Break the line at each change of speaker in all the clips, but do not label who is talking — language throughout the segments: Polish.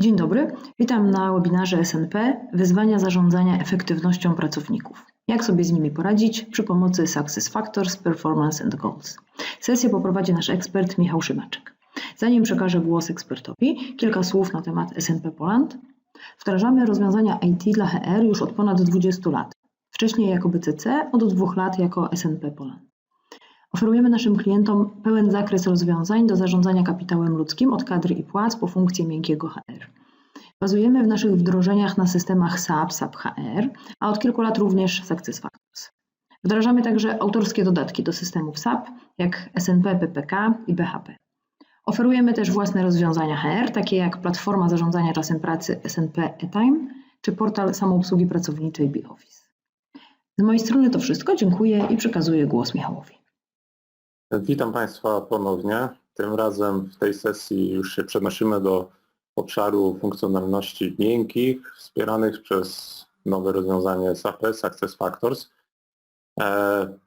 Dzień dobry, witam na webinarze SNP Wyzwania zarządzania efektywnością pracowników. Jak sobie z nimi poradzić przy pomocy Success Factors, Performance and Goals. Sesję poprowadzi nasz ekspert Michał Szymaczek. Zanim przekażę głos ekspertowi, kilka słów na temat SNP Poland. Wdrażamy rozwiązania IT dla HR już od ponad 20 lat. Wcześniej jako BCC, od dwóch lat jako SNP Poland. Oferujemy naszym klientom pełen zakres rozwiązań do zarządzania kapitałem ludzkim od kadry i płac po funkcję miękkiego HR. Bazujemy w naszych wdrożeniach na systemach SAP, SAP HR, a od kilku lat również SuccessFactors. Wdrażamy także autorskie dodatki do systemów SAP, jak SNP, PPK i BHP. Oferujemy też własne rozwiązania HR, takie jak platforma zarządzania czasem pracy SNP eTime czy portal samoobsługi pracowniczej BOffice. Z mojej strony to wszystko, dziękuję i przekazuję głos Michałowi.
Witam Państwa ponownie. Tym razem w tej sesji już się przenosimy do obszaru funkcjonalności miękkich wspieranych przez nowe rozwiązanie SAP SuccessFactors. E,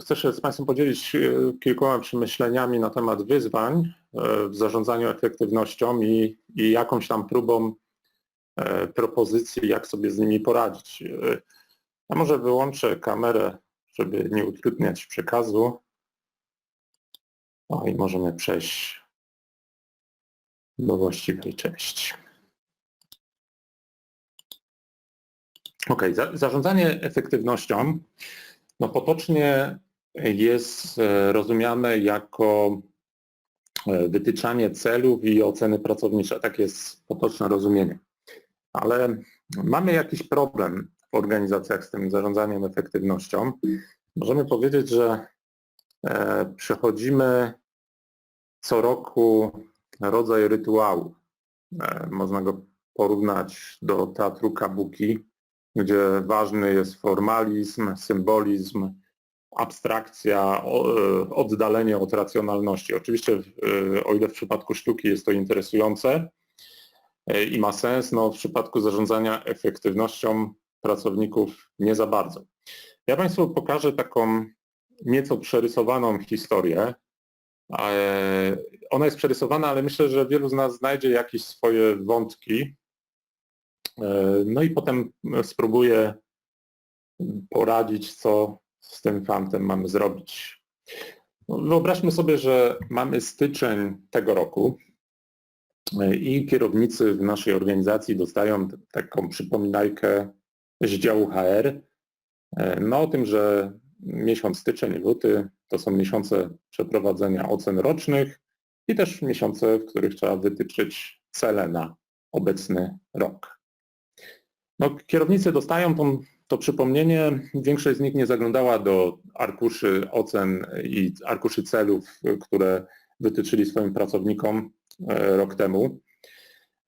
chcę się z Państwem podzielić e, kilkoma przemyśleniami na temat wyzwań e, w zarządzaniu efektywnością i, i jakąś tam próbą propozycji, jak sobie z nimi poradzić. Może wyłączę kamerę, żeby nie utrudniać przekazu. O i możemy przejść do właściwej części. Ok, za, zarządzanie efektywnością no potocznie jest e, rozumiane jako e, wytyczanie celów i oceny pracownicze. Tak jest potoczne rozumienie. Ale mamy jakiś problem w organizacjach z tym zarządzaniem efektywnością. Możemy powiedzieć, że przechodzimy co roku rodzaj rytuału. E, można go porównać do teatru kabuki, gdzie ważny jest formalizm, symbolizm, abstrakcja, e, oddalenie od racjonalności. Oczywiście, o ile w przypadku sztuki jest to interesujące i ma sens, no w przypadku zarządzania efektywnością pracowników nie za bardzo. Ja Państwu pokażę taką nieco przerysowaną historię. E, ona jest przerysowana, ale myślę, że wielu z nas znajdzie jakieś swoje wątki. E, no i potem spróbuję poradzić, co z tym fantem mamy zrobić. No, wyobraźmy sobie, że mamy styczeń tego roku e, i kierownicy w naszej organizacji dostają taką przypominajkę z działu HR no o tym, że miesiąc styczeń, luty to są miesiące przeprowadzenia ocen rocznych i też miesiące, w których trzeba wytyczyć cele na obecny rok. No, kierownicy dostają tą, to przypomnienie, większość z nich nie zaglądała do arkuszy ocen i arkuszy celów, które wytyczyli swoim pracownikom e, rok temu.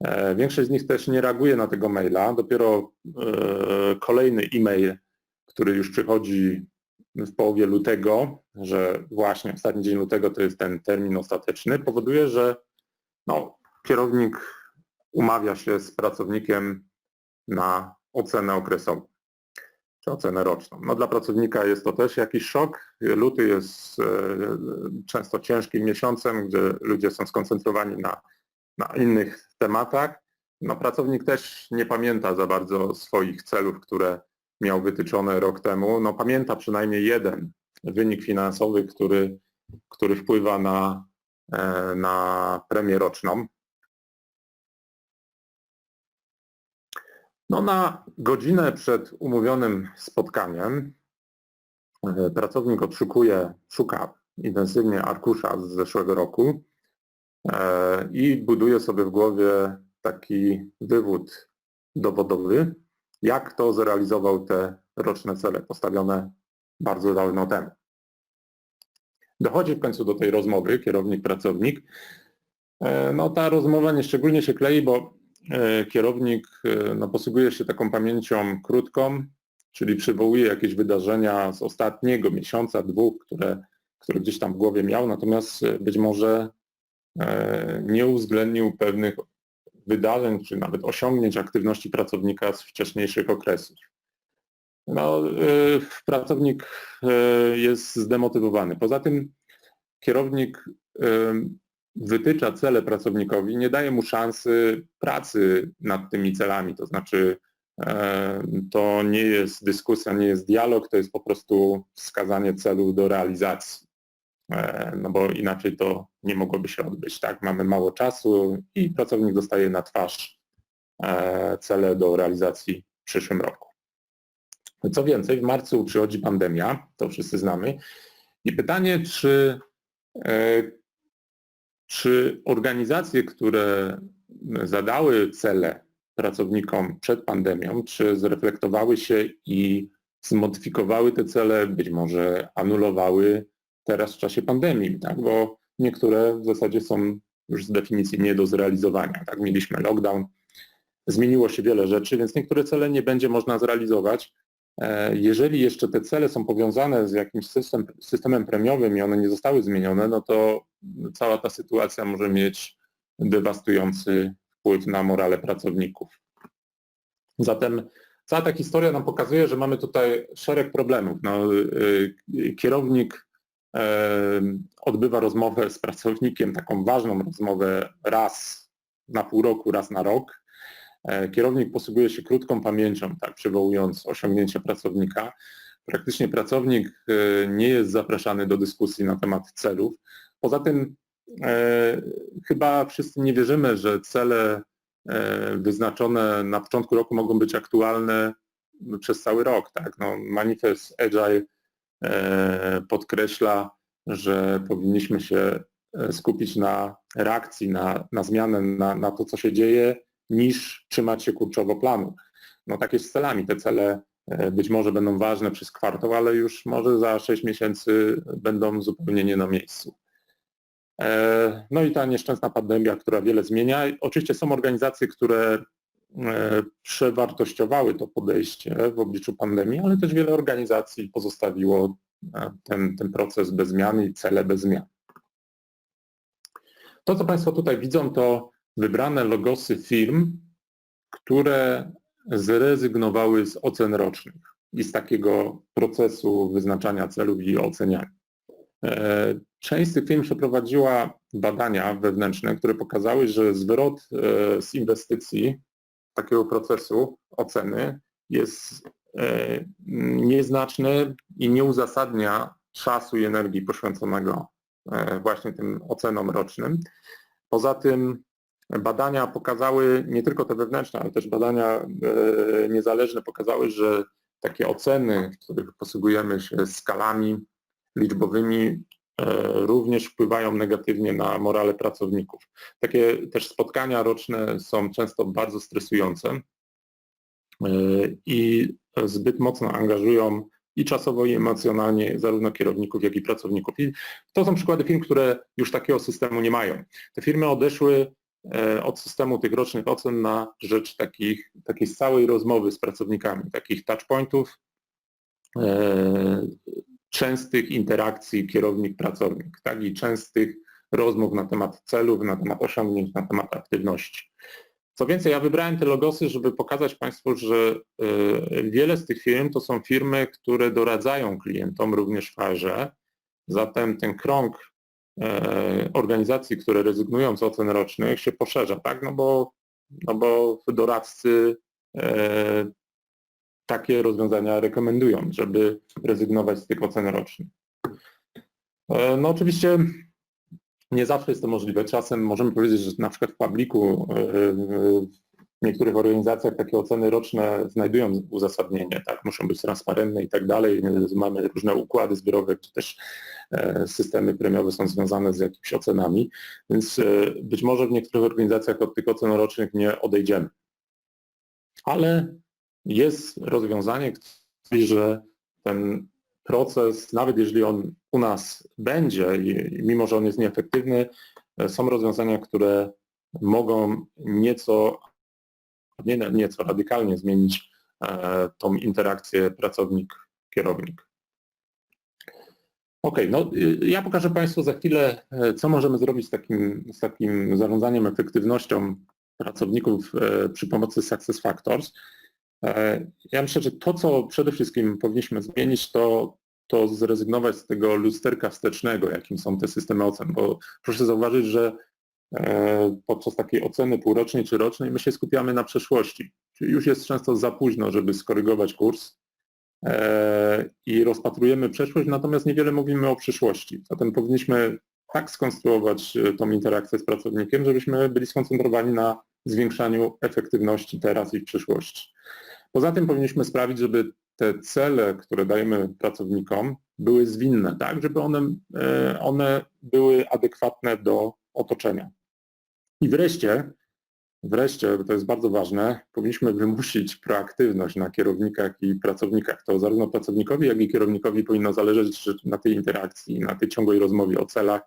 E, większość z nich też nie reaguje na tego maila. Dopiero e, kolejny e-mail, który już przychodzi w połowie lutego, że właśnie ostatni dzień lutego to jest ten termin ostateczny, powoduje, że no, kierownik umawia się z pracownikiem na ocenę okresową czy ocenę roczną. No, dla pracownika jest to też jakiś szok. Luty jest e, często ciężkim miesiącem, gdzie ludzie są skoncentrowani na, na innych tematach. No, pracownik też nie pamięta za bardzo swoich celów, które miał wytyczone rok temu, no pamięta przynajmniej jeden wynik finansowy, który, który wpływa na, e, na premię roczną. No na godzinę przed umówionym spotkaniem e, pracownik odszukuje, szuka intensywnie arkusza z zeszłego roku e, i buduje sobie w głowie taki wywód dowodowy, jak to zrealizował te roczne cele postawione bardzo dawno temu. Dochodzi w końcu do tej rozmowy kierownik-pracownik. E, no ta rozmowa nieszczególnie się klei, bo e, kierownik e, no, posługuje się taką pamięcią krótką, czyli przywołuje jakieś wydarzenia z ostatniego miesiąca, dwóch, które, które gdzieś tam w głowie miał, natomiast być może nie uwzględnił pewnych wydarzeń, czy nawet osiągnięć aktywności pracownika z wcześniejszych okresów. No, y, pracownik y, jest zdemotywowany. Poza tym kierownik y, wytycza cele pracownikowi, nie daje mu szansy pracy nad tymi celami, to znaczy e, to nie jest dyskusja, nie jest dialog, to jest po prostu wskazanie celu do realizacji. E, no bo inaczej to nie mogłoby się odbyć, tak? Mamy mało czasu i pracownik dostaje na twarz e, cele do realizacji w przyszłym roku. Co więcej, w marcu przychodzi pandemia, to wszyscy znamy, i pytanie, czy, e, czy organizacje, które zadały cele pracownikom przed pandemią, czy zreflektowały się i zmodyfikowały te cele, być może anulowały teraz w czasie pandemii, tak? bo niektóre w zasadzie są już z definicji nie do zrealizowania. Tak? Mieliśmy lockdown, zmieniło się wiele rzeczy, więc niektóre cele nie będzie można zrealizować. E, jeżeli jeszcze te cele są powiązane z jakimś system, systemem premiowym i one nie zostały zmienione, no to cała ta sytuacja może mieć dewastujący wpływ na morale pracowników. Zatem cała ta historia nam pokazuje, że mamy tutaj szereg problemów. No, y, y, kierownik odbywa rozmowę z pracownikiem, taką ważną rozmowę raz na pół roku, raz na rok. E, kierownik posługuje się krótką pamięcią, tak, przywołując osiągnięcia pracownika. Praktycznie pracownik e, nie jest zapraszany do dyskusji na temat celów. Poza tym e, chyba wszyscy nie wierzymy, że cele wyznaczone na początku roku mogą być aktualne przez cały rok. Tak? No, manifest Agile podkreśla, że powinniśmy się e, skupić na reakcji, na, na zmianę, na, na to, co się dzieje niż trzymać się kurczowo planu. No tak jest z celami. Te cele e, być może będą ważne przez kwartał, ale już może za 6 miesięcy będą zupełnie nie na miejscu. E, no i ta nieszczęsna pandemia, która wiele zmienia. Oczywiście są organizacje, które e, przewartościowały to podejście w obliczu pandemii, ale też wiele organizacji pozostawiło ten, ten proces bez zmian i cele bez zmian. To, co Państwo tutaj widzą, to wybrane logosy firm, które zrezygnowały z ocen rocznych i z takiego procesu wyznaczania celów i oceniania. E, część z tych firm przeprowadziła badania wewnętrzne, które pokazały, że zwrot e, z inwestycji takiego procesu oceny jest e, nieznaczny i nie uzasadnia czasu i energii poświęconego właśnie tym ocenom rocznym. Poza tym Badania pokazały, nie tylko te wewnętrzne, ale też badania e, niezależne pokazały, że takie oceny, w których posługujemy się skalami liczbowymi, e, również wpływają negatywnie na morale pracowników. Takie też spotkania roczne są często bardzo stresujące e, i zbyt mocno angażują i czasowo, i emocjonalnie zarówno kierowników, jak i pracowników. I to są przykłady firm, które już takiego systemu nie mają. Te firmy odeszły E, od systemu tych rocznych ocen na rzecz takich, takiej stałej rozmowy z pracownikami, takich touchpointów, e, częstych interakcji kierownik-pracownik, tak, i częstych rozmów na temat celów, na temat osiągnięć, na temat aktywności. Co więcej, ja wybrałem te logosy, żeby pokazać Państwu, że e, wiele z tych firm to są firmy, które doradzają klientom również w farze. Zatem ten krąg E, organizacji, które rezygnują z ocen rocznych się poszerza, tak? No bo, no bo doradcy e, takie rozwiązania rekomendują, żeby rezygnować z tych ocen rocznych. E, no oczywiście nie zawsze jest to możliwe. Czasem możemy powiedzieć, że na przykład w Publiku w niektórych organizacjach takie oceny roczne znajdują uzasadnienie, tak, muszą być transparentne i tak dalej. Mamy różne układy zbiorowe, czy też e, systemy premiowe są związane z jakimiś ocenami, więc e, być może w niektórych organizacjach od tych ocen rocznych nie odejdziemy. Ale jest rozwiązanie, że ten proces, nawet jeżeli on u nas będzie i mimo, że on jest nieefektywny, e, są rozwiązania, które mogą nieco nie, nieco radykalnie zmienić e, tą interakcję pracownik-kierownik. Ok, no y, ja pokażę Państwu za chwilę, e, co możemy zrobić z takim, z takim zarządzaniem efektywnością pracowników przy pomocy SuccessFactors. Ja myślę, że to, co przede wszystkim powinniśmy zmienić, to to zrezygnować z tego lusterka wstecznego, jakim są te systemy ocen, bo proszę zauważyć, że e, podczas takiej oceny półrocznej czy rocznej my się skupiamy na przeszłości, czyli już jest często za późno, żeby skorygować kurs e, i rozpatrujemy przeszłość, natomiast niewiele mówimy o przyszłości. Zatem powinniśmy tak skonstruować e, tą interakcję z pracownikiem, żebyśmy byli skoncentrowani na zwiększaniu efektywności teraz i w przyszłości. Poza tym powinniśmy sprawić, żeby te cele, które dajemy pracownikom, były zwinne, tak, żeby one, e, one były adekwatne do otoczenia. I wreszcie, wreszcie, to jest bardzo ważne, powinniśmy wymusić proaktywność na kierownikach i pracownikach. To zarówno pracownikowi, jak i kierownikowi powinno zależeć na tej interakcji, na tej ciągłej rozmowie o celach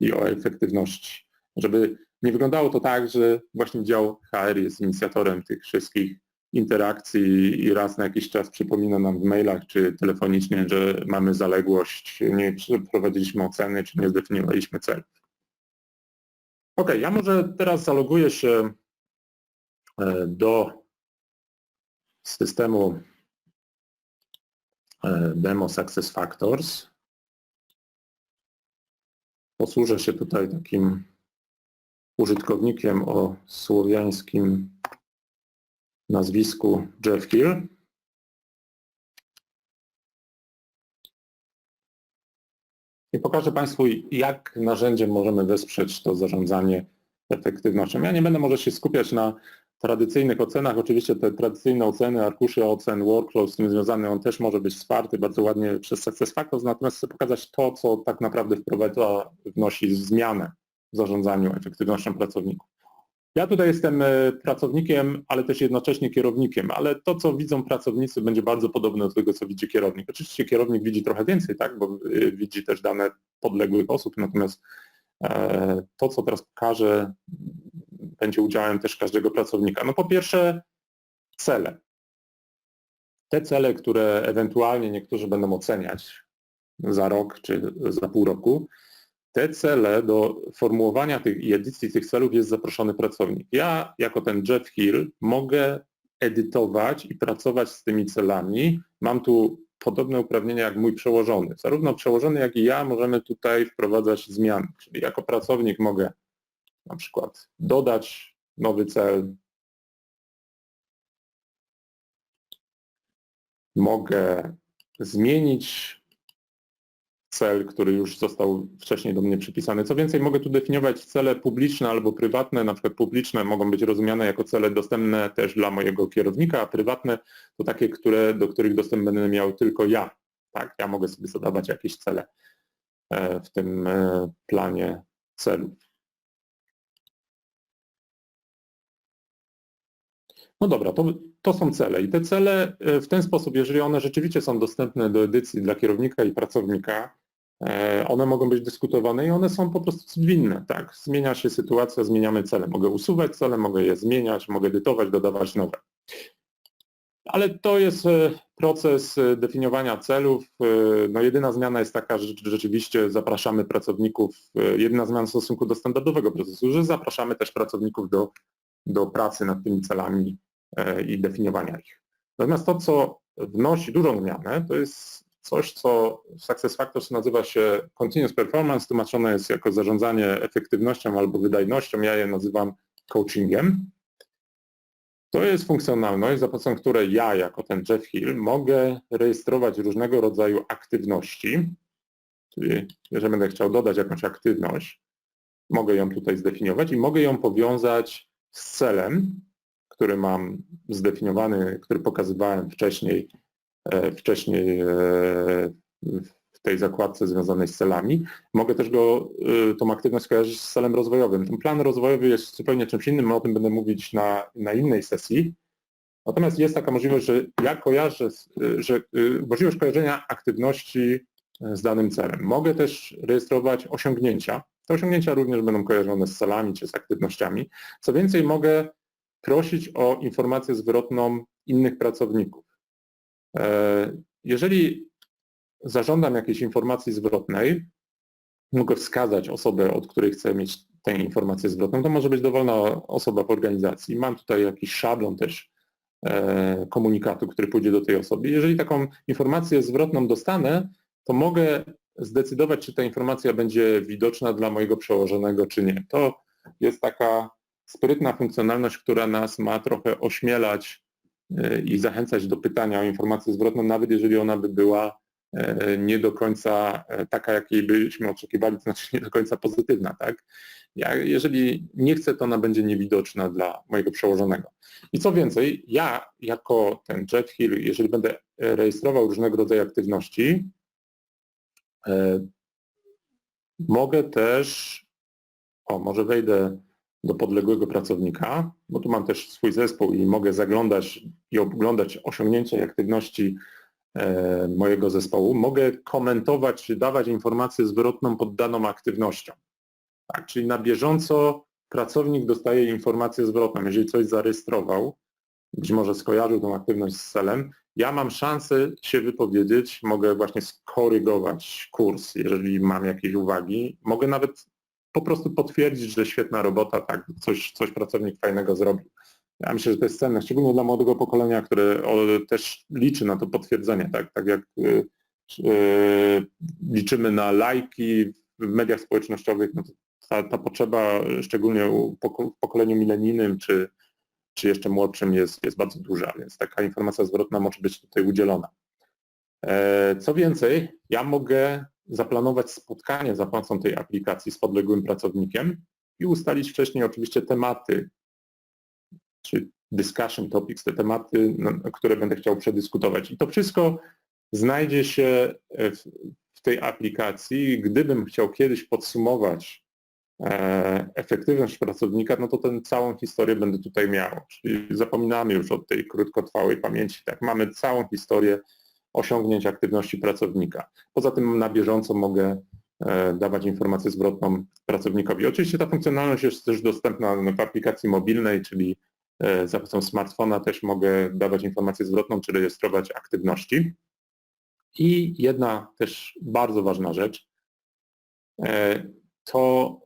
i o efektywności. Żeby nie wyglądało to tak, że właśnie dział HR jest inicjatorem tych wszystkich interakcji i raz na jakiś czas przypomina nam w mailach czy telefonicznie, że mamy zaległość, nie przeprowadziliśmy oceny, czy nie zdefiniowaliśmy celów. Ok, ja może teraz zaloguję się e, do systemu e, Demo Success Factors. Posłużę się tutaj takim użytkownikiem o słowiańskim nazwisku Jeff Hill. I pokażę Państwu, jak narzędziem możemy wesprzeć to zarządzanie efektywnością. Ja nie będę może się skupiać na tradycyjnych ocenach. Oczywiście te tradycyjne oceny, arkusze ocen, workflow z tym związany, on też może być wsparty bardzo ładnie przez SuccessFactors, natomiast chcę pokazać to, co tak naprawdę wprowadza, wnosi zmianę zarządzaniu efektywnością pracowników. Ja tutaj jestem e, pracownikiem, ale też jednocześnie kierownikiem, ale to, co widzą pracownicy, będzie bardzo podobne do tego, co widzi kierownik. Oczywiście kierownik widzi trochę więcej, tak, bo e, widzi też dane podległych osób, natomiast e, to, co teraz pokażę, będzie udziałem też każdego pracownika. No po pierwsze cele. Te cele, które ewentualnie niektórzy będą oceniać za rok czy za pół roku, te cele, do formułowania tych i edycji tych celów jest zaproszony pracownik. Ja, jako ten Jeff Hill, mogę edytować i pracować z tymi celami. Mam tu podobne uprawnienia jak mój przełożony. Zarówno przełożony, jak i ja możemy tutaj wprowadzać zmiany. Czyli jako pracownik mogę na przykład dodać nowy cel, mogę zmienić cel, który już został wcześniej do mnie przypisany. Co więcej, mogę tu definiować cele publiczne albo prywatne, na przykład publiczne mogą być rozumiane jako cele dostępne też dla mojego kierownika, a prywatne to takie, które, do których dostęp będę miał tylko ja. Tak, ja mogę sobie zadawać jakieś cele e, w tym e, planie celów. No dobra, to, to są cele i te cele e, w ten sposób, jeżeli one rzeczywiście są dostępne do edycji dla kierownika i pracownika, E, one mogą być dyskutowane i one są po prostu zwinne, tak? Zmienia się sytuacja, zmieniamy cele. Mogę usuwać cele, mogę je zmieniać, mogę edytować, dodawać nowe. Ale to jest e, proces definiowania celów. No jedyna zmiana jest taka, że rzeczywiście zapraszamy pracowników, jedyna zmiana w stosunku do standardowego procesu, że zapraszamy też pracowników do, do pracy nad tymi celami i definiowania ich. Natomiast to, co wnosi dużą zmianę, to jest coś, co w SuccessFactors nazywa się Continuous Performance, tłumaczone jest jako zarządzanie efektywnością albo wydajnością, ja je nazywam coachingiem. To jest funkcjonalność, za pomocą której ja, jako ten Jeff Hill, mogę rejestrować różnego rodzaju aktywności, czyli jeżeli będę chciał dodać jakąś aktywność, mogę ją tutaj zdefiniować i mogę ją powiązać z celem, który mam zdefiniowany, który pokazywałem wcześniej E, wcześniej e, w tej zakładce związanej z celami. Mogę też go, e, tą aktywność skojarzyć z celem rozwojowym. Ten plan rozwojowy jest zupełnie czymś innym, o tym będę mówić na, na innej sesji. Natomiast jest taka możliwość, że ja kojarzę, że możliwość kojarzenia aktywności z danym celem. Mogę też rejestrować osiągnięcia. Te osiągnięcia również będą kojarzone z celami czy z aktywnościami. Co więcej, mogę prosić o informację zwrotną innych pracowników. E, jeżeli zażądam jakiejś informacji zwrotnej, mogę wskazać osobę, od której chcę mieć tę informację zwrotną. To może być dowolna osoba w organizacji. Mam tutaj jakiś szablon też e, komunikatu, który pójdzie do tej osoby. Jeżeli taką informację zwrotną dostanę, to mogę zdecydować, czy ta informacja będzie widoczna dla mojego przełożonego, czy nie. To jest taka sprytna funkcjonalność, która nas ma trochę ośmielać y, i zachęcać do pytania o informację zwrotną, nawet jeżeli ona by była e, nie do końca e, taka, jakiej byśmy oczekiwali, to znaczy nie do końca pozytywna, tak? Ja, jeżeli nie chcę, to ona będzie niewidoczna dla mojego przełożonego. I co więcej, ja jako ten Jeff Hill, jeżeli będę rejestrował różnego rodzaju aktywności, e, mogę też, o może wejdę do podległego pracownika, bo tu mam też swój zespół i mogę zaglądać i oglądać osiągnięcia i aktywności e, mojego zespołu. Mogę komentować czy dawać informację zwrotną pod daną aktywnością. Tak, czyli na bieżąco pracownik dostaje informację zwrotną. Jeżeli coś zarejestrował, być może skojarzył tą aktywność z celem, ja mam szansę się wypowiedzieć, mogę właśnie skorygować kurs, jeżeli mam jakieś uwagi. Mogę nawet po prostu potwierdzić, że świetna robota, tak, coś, coś pracownik fajnego zrobił. Ja myślę, że to jest cenne, szczególnie dla młodego pokolenia, które też liczy na to potwierdzenie, tak, tak jak y, y, liczymy na lajki w mediach społecznościowych, no ta, ta potrzeba, szczególnie w pokoleniu milenijnym czy, czy jeszcze młodszym jest, jest bardzo duża, więc taka informacja zwrotna może być tutaj udzielona. E, co więcej, ja mogę zaplanować spotkanie za pomocą tej aplikacji z podległym pracownikiem i ustalić wcześniej oczywiście tematy, czy discussion topics, te tematy, które będę chciał przedyskutować. I to wszystko znajdzie się w, w tej aplikacji. Gdybym chciał kiedyś podsumować e, efektywność pracownika, no to tę całą historię będę tutaj miał. Czyli zapominamy już o tej krótkotrwałej pamięci. Tak, mamy całą historię osiągnięć aktywności pracownika. Poza tym na bieżąco mogę e, dawać informację zwrotną pracownikowi. Oczywiście ta funkcjonalność jest też dostępna w aplikacji mobilnej, czyli e, za pomocą smartfona też mogę dawać informację zwrotną, czy rejestrować aktywności. I jedna też bardzo ważna rzecz, e, to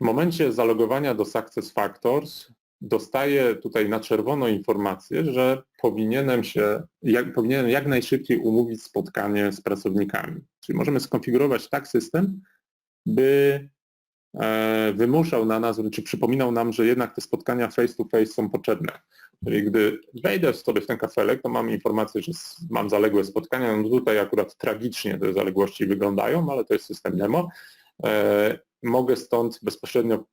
w momencie zalogowania do SuccessFactors dostaję tutaj na czerwono informację, że powinienem się, jak, powinienem jak najszybciej umówić spotkanie z pracownikami. Czyli możemy skonfigurować tak system, by e, wymuszał na nas, czy przypominał nam, że jednak te spotkania face to face są potrzebne. Czyli gdy wejdę sobie w ten kafelek, to mam informację, że mam zaległe spotkania, no tutaj akurat tragicznie te zaległości wyglądają, ale to jest system Nemo. E, mogę stąd bezpośrednio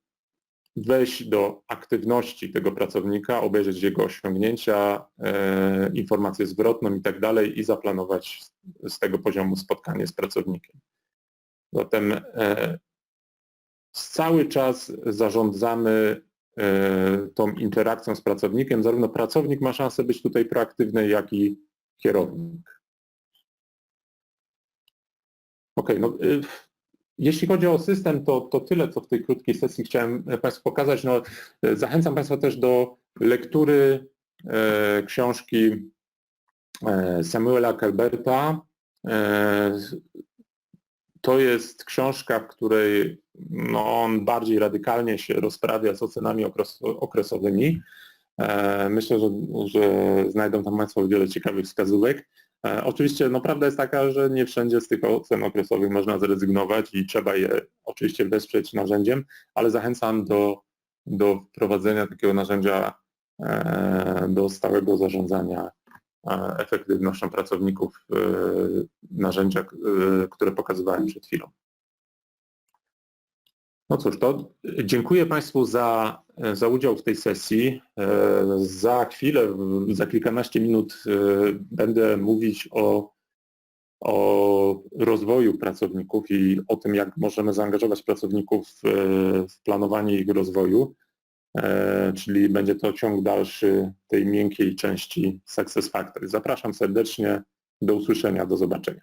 wejść do aktywności tego pracownika, obejrzeć jego osiągnięcia, e, informację zwrotną i tak dalej i zaplanować z tego poziomu spotkanie z pracownikiem. Zatem e, cały czas zarządzamy e, tą interakcją z pracownikiem. Zarówno pracownik ma szansę być tutaj proaktywny, jak i kierownik. Ok, no, jeśli chodzi o system, to, to tyle, co w tej krótkiej sesji chciałem Państwu pokazać. No, zachęcam Państwa też do lektury e, książki e, Samuela Kelberta. E, to jest książka, w której no, on bardziej radykalnie się rozprawia z ocenami okres, okresowymi. E, myślę, że, że znajdą tam Państwo wiele ciekawych wskazówek. E, oczywiście no, prawda jest taka, że nie wszędzie z tych ocen okresowych można zrezygnować i trzeba je oczywiście wesprzeć narzędziem, ale zachęcam do, do wprowadzenia takiego narzędzia e, do stałego zarządzania e, efektywnością pracowników, narzędzia, które pokazywałem przed chwilą. No cóż, to dziękuję Państwu za, za udział w tej sesji. E, za chwilę, za kilkanaście minut e, będę mówić o, o rozwoju pracowników i o tym, jak możemy zaangażować pracowników w, w planowanie ich rozwoju, e, czyli będzie to ciąg dalszy tej miękkiej części SuccessFactors. Zapraszam serdecznie, do usłyszenia, do zobaczenia.